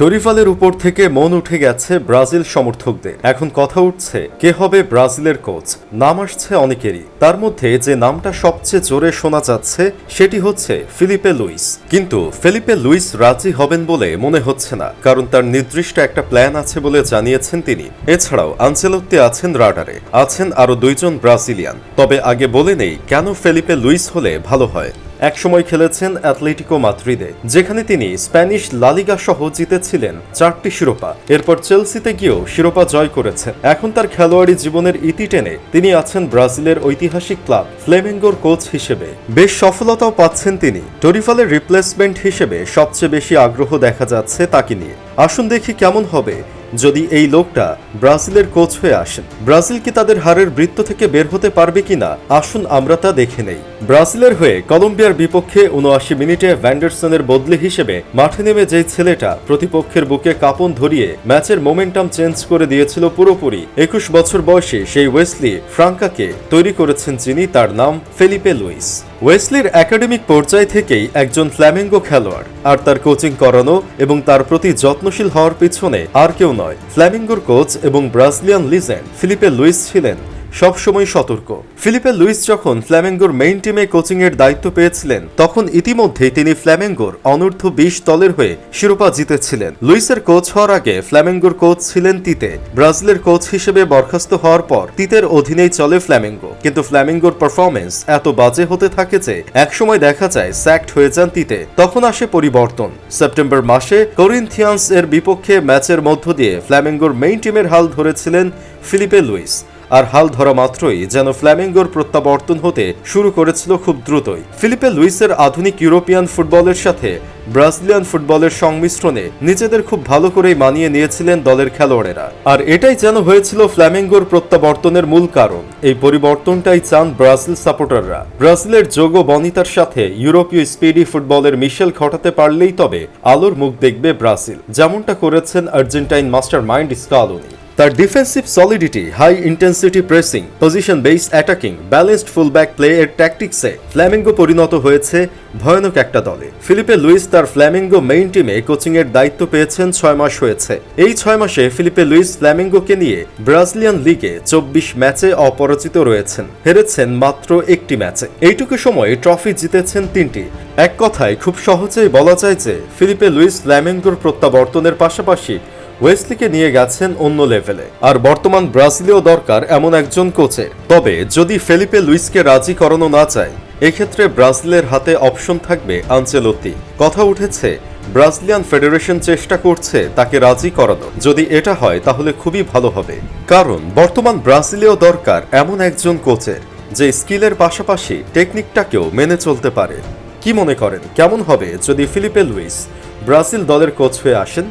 টরিফালের উপর থেকে মন উঠে গেছে ব্রাজিল সমর্থকদের। এখন কথা উঠছে, কে হবে ব্রাজিলের কোচ? নাম আসছে অনেকেরই। তার মধ্যে যে নামটা সবচেয়ে জোরে শোনা যাচ্ছে, সেটি হচ্ছে ফিলিপে লুইস। কিন্তু ফিলিপে লুইস রাজি হবেন বলে মনে হচ্ছে না, কারণ তার নির্দিষ্ট একটা প্ল্যান আছে বলে জানিয়েছেন তিনি। এছাড়াও আনসেলত্তি আছেন রাডারে। আছেন আরও দুইজন ব্রাজিলিয়ান। তবে আগে বলে নেই কেন ফেলিপে লুইস হলে ভালো হয়। একসময় খেলেছেন অ্যাথলেটিকো মাদ্রিদে, যেখানে তিনি স্প্যানিশ লালিগা সহ জিতেছিলেন চারটি শিরোপা। এরপর চেলসিতে গিয়েও শিরোপা জয় করেছেন। এখন তার খেলোয়াড়ি জীবনের ইতি টেনে তিনি আছেন ব্রাজিলের ঐতিহাসিক ক্লাব ফ্লেমেঙ্গোর কোচ হিসেবে। বেশ সফলতাও পাচ্ছেন তিনি। টরিফালের রিপ্লেসমেন্ট হিসেবে সবচেয়ে বেশি আগ্রহ দেখা যাচ্ছে তাকে নিয়ে। আসুন দেখি কেমন হবে যদি এই লোকটা ব্রাজিলের কোচ হয়ে আসেন, ব্রাজিল কি তাদের হারের বৃত্ত থেকে বের হতে পারবে কিনা? আসুন আমরা তা দেখে নেই। ব্রাজিলের হয়ে কলম্বিয়ার বিপক্ষে উনআশি মিনিটে ভ্যান্ডারসনের বদলি হিসেবে মাঠে নেমে যেই ছেলেটা প্রতিপক্ষের বুকে কাপন ধরিয়ে ম্যাচের মোমেন্টাম চেঞ্জ করে দিয়েছিল পুরোপুরি, একুশ বছর বয়সে সেই ওয়েসলি ফ্রাঙ্কাকে তৈরি করেছেন যিনি তার নাম ফেলিপে লুইস। ওয়েসলির একাডেমিক পর্যায় থেকেই একজন ফ্ল্যামেঙ্গো খেলোয়াড়। আর তার কোচিং করানো এবং তার প্রতি যত্নশীল হওয়ার পিছনে আর কেউ নয়, ফ্ল্যামিঙ্গোর কোচ এবং ব্রাজিলিয়ান লিজেন্ড ফিলিপে লুইস ছিলেন। সবসময় সতর্ক। ফিলিপে লুইস যখন ফ্ল্যামেঙ্গোর মেইন টিমে কোচিং এর দায়িত্ব পেয়েছিলেন, তখন ইতিমধ্যেই তিনি ফ্ল্যামেঙ্গোর অনূর্ধ্ব বিশ দলের হয়ে শিরোপা জিতেছিলেন। লুইসের কোচ হওয়ার আগে ফ্ল্যামেঙ্গোর কোচ ছিলেন তিতে। ব্রাজিলের কোচ হিসেবে বরখাস্ত হওয়ার পর তিতের অধীনেই চলে ফ্ল্যামেঙ্গো। কিন্তু ফ্ল্যামেঙ্গোর পারফরমেন্স এত বাজে হতে থাকে যে একসময় দেখা যায় স্যাক্ট হয়ে যান তিতে। তখন আসে পরিবর্তন। সেপ্টেম্বর মাসে করিন্থিয়ান্স এর বিপক্ষে ম্যাচের মধ্য দিয়ে ফ্ল্যামেঙ্গোর মেইন টিমের হাল ধরেছিলেন ফিলিপে লুইস। আর হাল ধরা মাত্রই যেন ফ্ল্যামিঙ্গোর প্রত্যাবর্তন হতে শুরু করেছিল খুব দ্রুতই। ফিলিপে লুইসের আধুনিক ইউরোপিয়ান ফুটবলের সাথে ব্রাজিলিয়ান ফুটবলের সংমিশ্রণে নিজেদের খুব ভালো করেই মানিয়ে নিয়েছিলেন দলের খেলোয়াড়েরা। আর এটাই যেন হয়েছিল ফ্ল্যামিঙ্গোর প্রত্যাবর্তনের মূল কারণ। এই পরিবর্তনটাই চান ব্রাজিল সাপোর্টাররা। ব্রাজিলের যোগ বনিতার সাথে ইউরোপীয় স্পিডি ফুটবলের মিশেল ঘটাতে পারলেই তবে আলোর মুখ দেখবে ব্রাজিল, যেমনটা করেছেন আর্জেন্টাইন মাস্টার মাইন্ড স্কালোনি। তার defensive solidity high intensity pressing position base attacking balanced fullback play এর ট্যাকটিক্সে ফ্ল্যামিঙ্গো পরিণত হয়েছে ভয়ানক একটা দলে। ফিলিপে লুইস তার ফ্ল্যামিঙ্গো মেইন টিমে কোচিং এর দায়িত্ব পেয়েছেন ছয় মাস হয়েছে। এই ছয় মাসে ফিলিপে লুইস ফ্ল্যামিঙ্গোকে নিয়ে ব্রাজিলিয়ান লিগে চব্বিশ ম্যাচে অপরাজিত রয়েছেন। হেরেছেন মাত্র একটি ম্যাচে। এইটুকু সময়ে ট্রফি জিতেছেন তিনটি। এক কথায়, খুব সহজেই বলা যায় যে ফিলিপে লুইস ফ্ল্যামিঙ্গোর প্রত্যাবর্তনের পাশাপাশি ওয়েসলিকে নিয়ে গেছেন অন্য লেভেলে। আর বর্তমান ব্রাজিলেও দরকার এমন একজন কোচের। তবে যদি ফেলিপে লুইসকে রাজি করানো না চায় এক্ষেত্রে ব্রাজিলের হাতে অপশন থাকবে আঞ্চেলতি কথা উঠেছে, ব্রাজিলিয়ান ফেডারেশন চেষ্টা করছে তাকে রাজি করানো যদি এটা হয়, তাহলে খুবই ভালো হবে। কারণ বর্তমান ব্রাজিলেও দরকার এমন একজন কোচের, যে স্কিলের পাশাপাশি টেকনিকটাকেও মেনে চলতে পারে। কি মনে করেন? কেমন হবে যদি ফিলিপে লুইস ব্রাজিল দলের কোচ হয়ে আসেন?